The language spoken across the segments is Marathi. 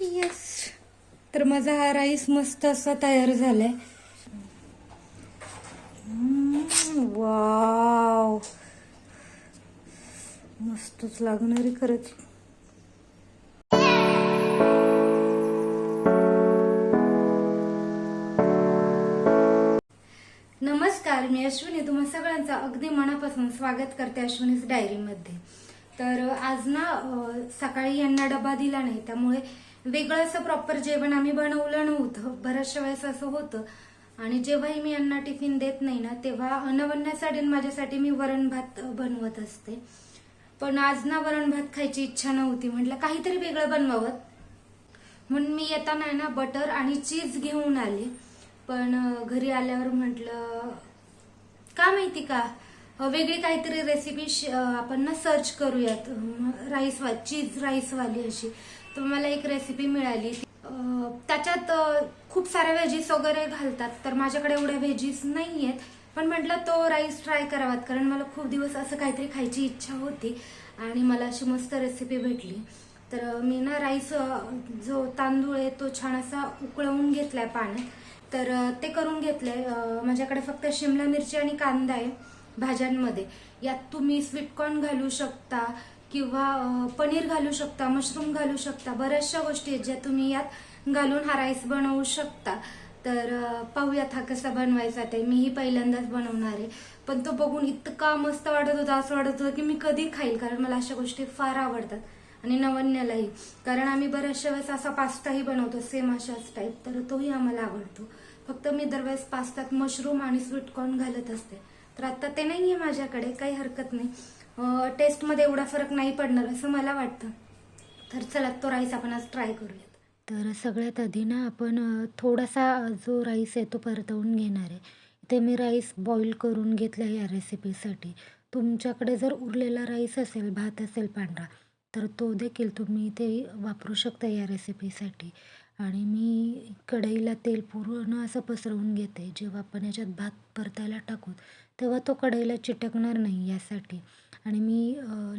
येस तर माझा हा राईस मस्त असा तयार झालाय. वाव मस्तच लागणारी खरंच. नमस्कार मी अश्विनी. तुम्हा सगळ्यांचं अगदी मनापासून स्वागत करते अश्विनीच डायरीमध्ये तर आज ना सकाळी यांना डबा दिला नाही त्यामुळे वेगळं असं प्रॉपर जेवण आम्ही बनवलं नव्हतं. बऱ्याचशा वेळेस असं होतं. आणि जेव्हाही मी यांना टिफिन देत नाही ना तेव्हा अनवण्यासाठी माझ्यासाठी मी वरण भात बनवत असते. पण आज ना वरण भात खायची इच्छा नव्हती. म्हटलं काहीतरी वेगळं बनवावं. म्हणून मी येताना ना बटर आणि चीज घेऊन आले. पण घरी आल्यावर म्हटलं का माहिती का? वेगळी काहीतरी रेसिपी आपण ना सर्च करूयात. राईस वा चीज राईसवाली अशी. तर मला एक रेसिपी मिळाली. त्याच्यात खूप साऱ्या व्हेजीस वगैरे घालतात तर माझ्याकडे एवढ्या व्हेजीस नाही आहेत पण म्हटलं तो राईस ट्राय करावात कारण मला खूप दिवस असं काहीतरी खायची इच्छा होती आणि मला अशी मस्त रेसिपी भेटली. तर मी ना राईस जो तांदूळ आहे तो छान असा उकळवून घेतलाय पाण्यात. तर ते करून घेतलंय. आहे माझ्याकडे फक्त शिमला मिरची आणि कांदा आहे भाज्यांमध्ये. यात तुम्ही स्वीटकॉर्न घालू शकता किंवा पनीर घालू शकता मशरूम घालू शकता बऱ्याचशा गोष्टी आहेत ज्या तुम्ही यात घालून हा राईस बनवू शकता. तर पाहूयात हा कसा बनवायचा ते. मीही पहिल्यांदाच बनवणार आहे. पण तो बघून इतका मस्त वाटत होता असं वाटत होतं की मी कधी खाईल कारण मला अशा गोष्टी फार आवडतात. आणि नवन्यालाही. कारण आम्ही बऱ्याचशा वेळेस असा पास्ताही बनवतो सेम अशाच टाईप तर तोही आम्हाला आवडतो. फक्त मी दरवेळेस पास्त्यात मशरूम आणि स्वीटकॉर्न घालत असते. तर आता ते नाही आहे माझ्याकडे काही हरकत नाही. टेस्टमध्ये एवढा फरक नाही पडणार असं मला वाटतं. तर चला तो राईस आपण आज ट्राय करूयात. तर सगळ्यात आधी ना आपण थोडासा जो राईस आहे तो परतवून घेणार आहे. इथे मी राईस बॉईल करून घेतला या रेसिपीसाठी तुमच्याकडे जर उरलेला राईस असेल भात असेल पांढरा तर तो देखील तुम्ही ते वापरू शकता या रेसिपीसाठी आणि मी कढईला तेल पूर्ण असं पसरवून घेते. जेव्हा आपण याच्यात भात परतायला टाकू तेव्हा तो कढईला चिटकणार नाही यासाठी. आणि मी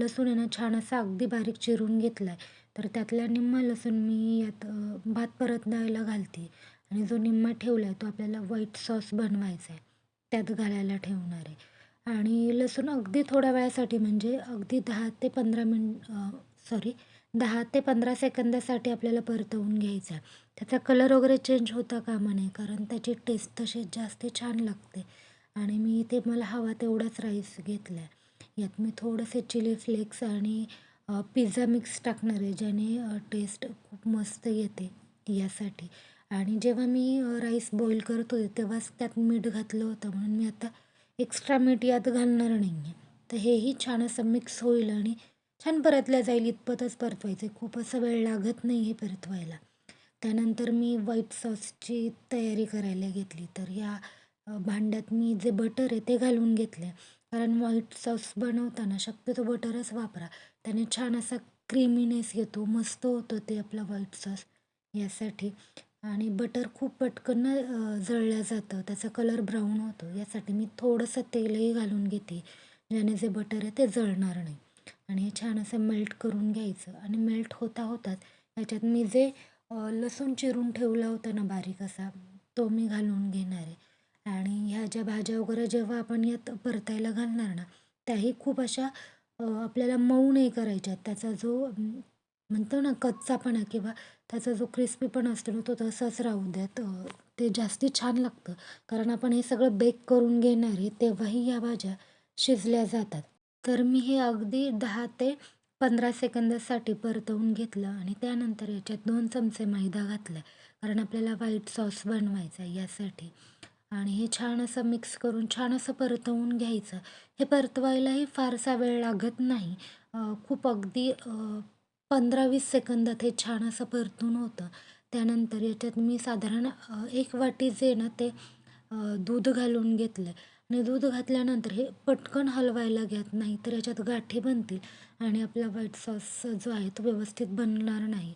लसूण आहे ना छान असा अगदी बारीक चिरून घेतला आहे तर त्यातला निम्मा लसूण मी यात भात भात द्यायला घालते. आणि जो निम्मा ठेवला आहे तो आपल्याला व्हाईट सॉस बनवायचा आहे त्यात घालायला ठेवणार आहे. आणि लसूण अगदी थोड्या वेळासाठी म्हणजे अगदी दहा ते पंधरा मिनट सॉरी दहा ते पंधरा सेकंदासाठी आपल्याला परतवून घ्यायचा आहे त्याचा कलर वगैरे चेंज होता कामा नये कारण त्याची टेस्ट तशी जास्त छान लागते. आणि मी इथे मला हवा तेवढाच राईस घेतला आहे यात मी थोडंसे चिली फ्लेक्स आणि पिझ्झा मिक्स टाकणार आहे ज्याने टेस्ट खूप मस्त येते यासाठी. आणि जेव्हा मी राईस बॉईल करत होते तेव्हाच त्यात मीठ घातलं होतं. म्हणून मी आता एक्स्ट्रा मीठ यात घालणार नाही आहे तर हेही छान असं मिक्स होईल आणि छान परतल्या जाईल इतपतच परतवायचं खूप असं वेळ लागत नाही हे परतवायला. त्यानंतर मी व्हाईट सॉसची तयारी करायला घेतली. तर या भांड्यात मी जे बटर आहे ते घालून घेतले कारण व्हाईट सॉस बनवताना शक्यतो बटरच वापरा. त्याने छान असा क्रीमीनेस येतो मस्त होतं ते आपला व्हाईट सॉस यासाठी. आणि बटर खूप पटकन जळलं जातं त्याचा कलर ब्राऊन होतो. यासाठी मी थोडंसं तेलही घालून घेते ज्याने जे बटर आहे ते जळणार नाही. आणि हे छान असं मेल्ट करून घ्यायचं. आणि मेल्ट होता होताच याच्यात मी जे लसूण चिरून ठेवला होता ना बारीक असा तो मी घालून घेणार आहे. आणि ह्या ज्या भाज्या वगैरे जेव्हा आपण यात परतायला घालणार ना त्याही खूप अशा आपल्याला मऊ नाही करायच्यात. त्याचा जो म्हणतो ना कच्चापणा किंवा त्याचा जो क्रिस्पीपणा असतो ना तो तसाच राहू द्यात. ते जास्ती छान लागतं. कारण आपण हे सगळं बेक करून घेणार आहे तेव्हाही या भाज्या शिजल्या जातात. तर मी हे अगदी दहा ते पंधरा सेकंदासाठी परतवून घेतलं आणि त्यानंतर याच्यात दोन चमचे मैदा घातला. कारण आपल्याला व्हाईट सॉस बनवायचा आहे यासाठी. आणि हे छान असं मिक्स करून छान असं परतवून घ्यायचं. हे परतवायलाही फारसा वेळ लागत नाही. खूप अगदी पंधरा वीस सेकंदात हे छान असं परतून होतं. त्यानंतर याच्यात मी साधारण एक वाटी जे ना ते दूध घालून घेतलं. आणि दूध घातल्यानंतर हे पटकन हलवायला घ्यात नाही तर याच्यात गाठी बनतील आणि आपला व्हाईट सॉस जो आहे तो व्यवस्थित बनणार नाही.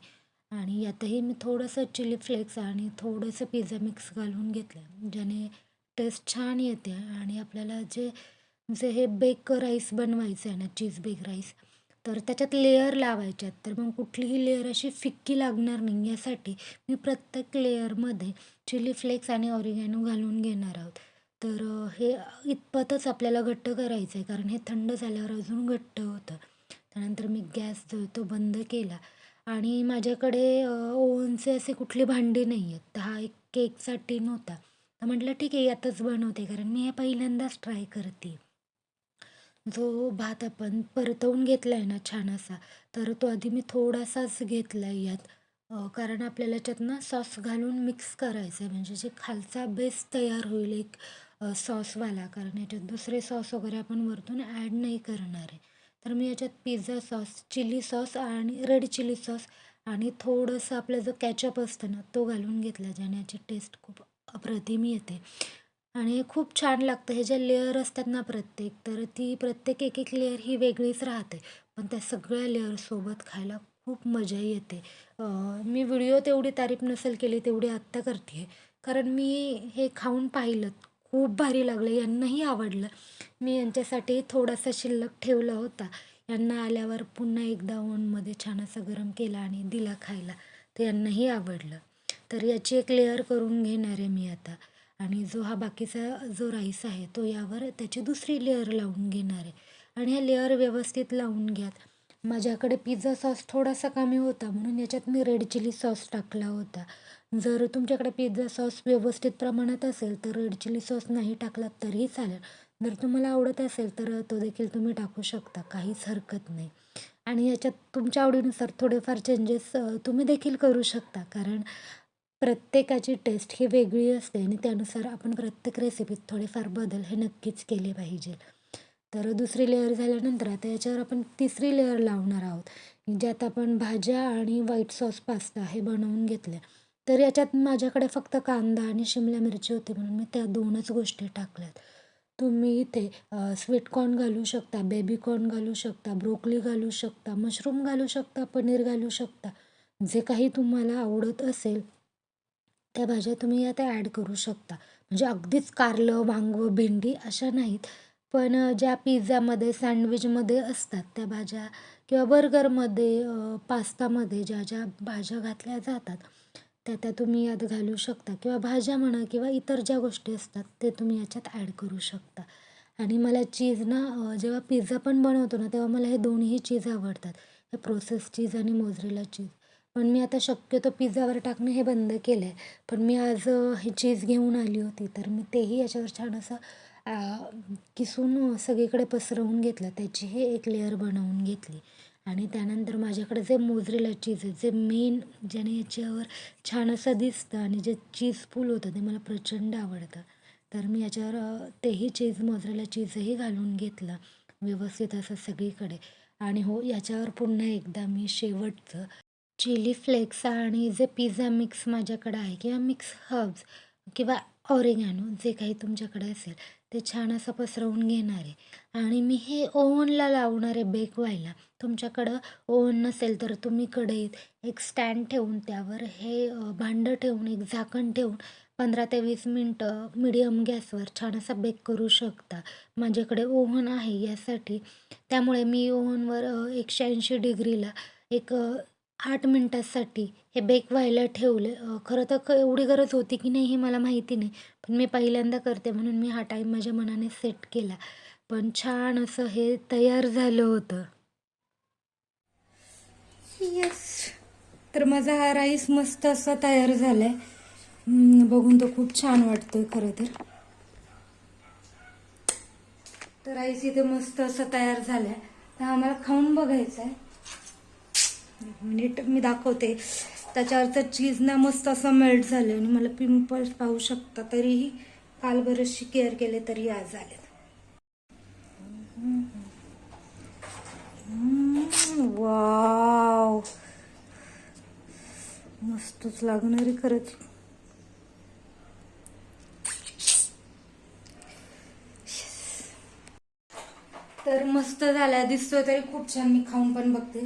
आणि यातही मी थोडंसं चिली फ्लेक्स आणि थोडंसं पिझ्झा मिक्स घालून घेतलं ज्याने टेस्ट छान येते आणि आपल्याला जे जे हे बेक राईस बनवायचं आहे ना चीज बेक राईस तर त्याच्यात लेअर लावायच्यात. तर मग कुठलीही लेअर अशी फिक्की लागणार नाही. यासाठी मी प्रत्येक लेअरमध्ये चिली फ्लेक्स आणि ऑरिगॅनो घालून घेणार आहोत. तर हे इतपतच आपल्याला घट्ट करायचं आहे कारण हे थंड झाल्यावर अजून घट्ट होतं. त्यानंतर मी गॅस जो आहे तो बंद केला. आणि माझ्याकडे ओवनचे असे कुठली भांडी नाही आहेत. तर हा एक केकचा टिन होता. तर म्हटलं ठीक आहे यातच बनवते कारण मी हे पहिल्यांदाच ट्राय करते. जो भात आपण परतवून घेतला आहे ना छान असा तर तो आधी मी थोडासाच घेतला आहे यात कारण आपल्याला याच्यात सॉस घालून मिक्स करायचं आहे म्हणजे जे खालचा बेस तयार होईल एक सॉसवाला. कारण याच्यात दुसरे सॉस वगैरे आपण वरतून ॲड नाही करणार आहे. तर मी याच्यात पिझ्झा सॉस चिली सॉस आणि रेड चिली सॉस आणि थोडंसं आपलं जो कॅचअप असतं ना तो घालून घेतला ज्याने याची टेस्ट खूप अप्रतिम येते. आणि खूप छान लागतं. हे ज्या लेअर असतात ना प्रत्येक तर ती प्रत्येक एक एक लेअर ही वेगळीच राहते. पण त्या सगळ्या लेअरसोबत खायला खूप मजा येते. मी व्हिडिओ तेवढी तारीफ नसेल केली तेवढी आत्ता करते कारण मी हे खाऊन पाहिलं. खूप भारी लागलं यांनाही आवडलं. मी यांच्यासाठी थोडासा शिल्लक ठेवला होता. यांना आल्यावर पुन्हा एकदा ओव्हनमध्ये छान असा गरम केला आणि दिला खायला. तर यांनाही आवडलं. तर याची एक लेअर करून घेणार आहे मी आता. आणि जो हा बाकीचा जो राईस आहे तो यावर त्याची दुसरी लेअर लावून घेणार आहे. आणि हे लेअर व्यवस्थित लावून घ्यात माझ्याकडे पिझ्झा सॉस थोडासा कमी होता म्हणून याच्यात मी रेड चिली सॉस टाकला होता. जर तुमच्याकडे पिझ्झा सॉस व्यवस्थित प्रमाणात असेल तर रेड चिली सॉस नाही टाकलात तरीही चालेल. जर तुम्हाला आवडत असेल तर तो देखील तुम्ही टाकू शकता काहीच हरकत नाही. आणि याच्यात तुमच्या आवडीनुसार थोडेफार चेंजेस तुम्ही देखील करू शकता. कारण प्रत्येकाची टेस्ट ही वेगळी असते आणि त्यानुसार आपण प्रत्येक रेसिपीत थोडेफार बदल हे नक्कीच केले पाहिजे. तर दुसरी लेअर झाल्यानंतर आता याच्यावर आपण तिसरी लेअर लावणार आहोत. ज्यात आपण भाज्या आणि व्हाईट सॉस पास्ता हे बनवून घेतल्या. तर याच्यात माझ्याकडे फक्त कांदा आणि शिमला मिरची होती म्हणून मी त्या दोनच गोष्टी टाकल्यात. तुम्ही इथे स्वीट कॉर्न घालू शकता बेबी कॉर्न घालू शकता ब्रोकली घालू शकता मशरूम घालू शकता पनीर घालू शकता जे काही तुम्हाला आवडत असेल त्या भाज्या तुम्ही यात ॲड करू शकता. म्हणजे अगदीच कारलं वांगं भेंडी अशा नाहीत पण ज्या पिझ्झामध्ये सँडविचमध्ये असतात त्या भाज्या किंवा बर्गरमध्ये पास्तामध्ये ज्या ज्या भाज्या घातल्या जातात त्या त्या तुम्ही यात घालू शकता. किंवा भाज्या म्हणा किंवा इतर ज्या गोष्टी असतात ते तुम्ही याच्यात ॲड करू शकता. आणि मला चीज ना जेव्हा पिझ्झा पण बनवतो ना तेव्हा मला हे दोन्ही चीज आवडतात. हे प्रोसेस चीज आणि मोजरेला चीज पण मी आता शक्यतो पिझ्झावर टाकणं हे बंद केलं आहे पण मी आज हे चीज घेऊन आली होती. तर मी तेही याच्यावर छान असं किसून सगळीकडे पसरवून घेतलं. त्याची हे एक लेअर बनवून घेतली. आणि त्यानंतर माझ्याकडे जे मोजरेला चीज आहे जे मेन ज्याने याच्यावर छान असं दिसतं आणि जे चीज फूल होतं ते मला प्रचंड आवडतं. तर मी याच्यावर तेही चीज मोजरेला चीजही घालून घेतला व्यवस्थित असं सगळीकडे. आणि हो याच्यावर पुन्हा एकदा मी शेवटचं चिली फ्लेक्स आणि जे पिझ्झा मिक्स माझ्याकडे आहे किंवा मिक्स हर्ब्स किंवा ऑरिगॅनो जे काही तुमच्याकडे असेल ते छान असं पसरवून घेणार आहे. आणि मी हे ओव्हनला लावणार आहे बेक व्हायला तुमच्याकडं ओव्हन नसेल तर तुम्ही कढईत एक स्टँड ठेवून त्यावर हे भांडं ठेवून एक झाकण ठेवून पंधरा ते वीस मिनटं मिडियम गॅसवर छान असा बेक करू शकता. माझ्याकडे ओव्हन आहे यासाठी. त्यामुळे मी ओव्हनवर एकशे ऐंशी डिग्रीला एक आठ मिनटासाठी हे बेक व्हायला ठेवले. खरं तर क एवढी गरज होती की नाही हे मला माहिती नाही. पण मी पहिल्यांदा करते म्हणून मी हा टाईम माझ्या मनाने सेट केला. पण छान असं हे तयार झालं होतं. येस तर माझा हा राईस मस्त असा तयार झालाय. आहे बघून तो खूप छान वाटतोय खरं तर. तर राईस इथे मस्त असं तयार झालाय. तर आम्हाला खाऊन बघायचं आहे मिनिट मी दाखवते. त्याच्यावरचं चीज ना मस्त असं मेल्ट झालं आणि मला पिंपल्स पाहू शकता. तरीही काल बरेचशी केअर केले तरी आज आले वाव मस्तच लागणारी खरंच. तर मस्त झाला. दिसतोय तरी खूप छान. मी खाऊन पण बघते.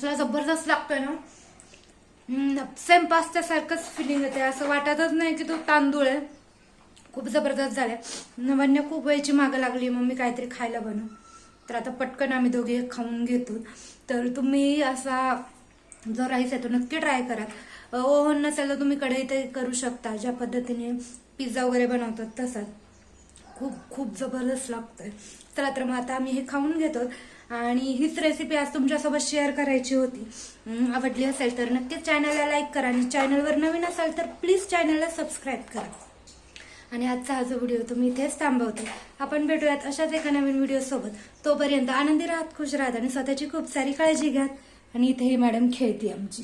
मसाला जबरदस्त लागतोय ना? सेम पास्त्यासारखंच फिलिंग येते असं वाटतच नाही की तो तांदूळ आहे. खूप जबरदस्त झाल्या. नवन्या खूप वेळची मागं लागली. मम्मी काहीतरी खायला बनव. तर आता पटकन आम्ही दोघे खाऊन घेतो. तर तुम्ही असा जो राईस आहे तो नक्की ट्राय करा. ओव्हन नसेल तर तुम्ही कढई ते करू शकता. ज्या पद्धतीने पिझ्झा वगैरे बनवतात तसाच. खूप खूप जबरदस्त लागतोय. चला तर मग आता आम्ही हे खाऊन घेतो. आणि हीच रेसिपी आज तुमच्यासोबत शेअर करायची होती. आवडली असेल तर नक्कीच चॅनलला लाईक करा आणि चॅनलवर नवीन असाल तर प्लीज चॅनलला सबस्क्राईब करा. आणि आजचा हा जो व्हिडिओ तुम्ही इथेच थांबवते. आपण भेटूयात अशाच एका नवीन व्हिडिओसोबत तोपर्यंत आनंदी राहत खुश राहत आणि स्वतःची खूप सारी काळजी घ्या. आणि इथे ही मॅडम खेळते आमची.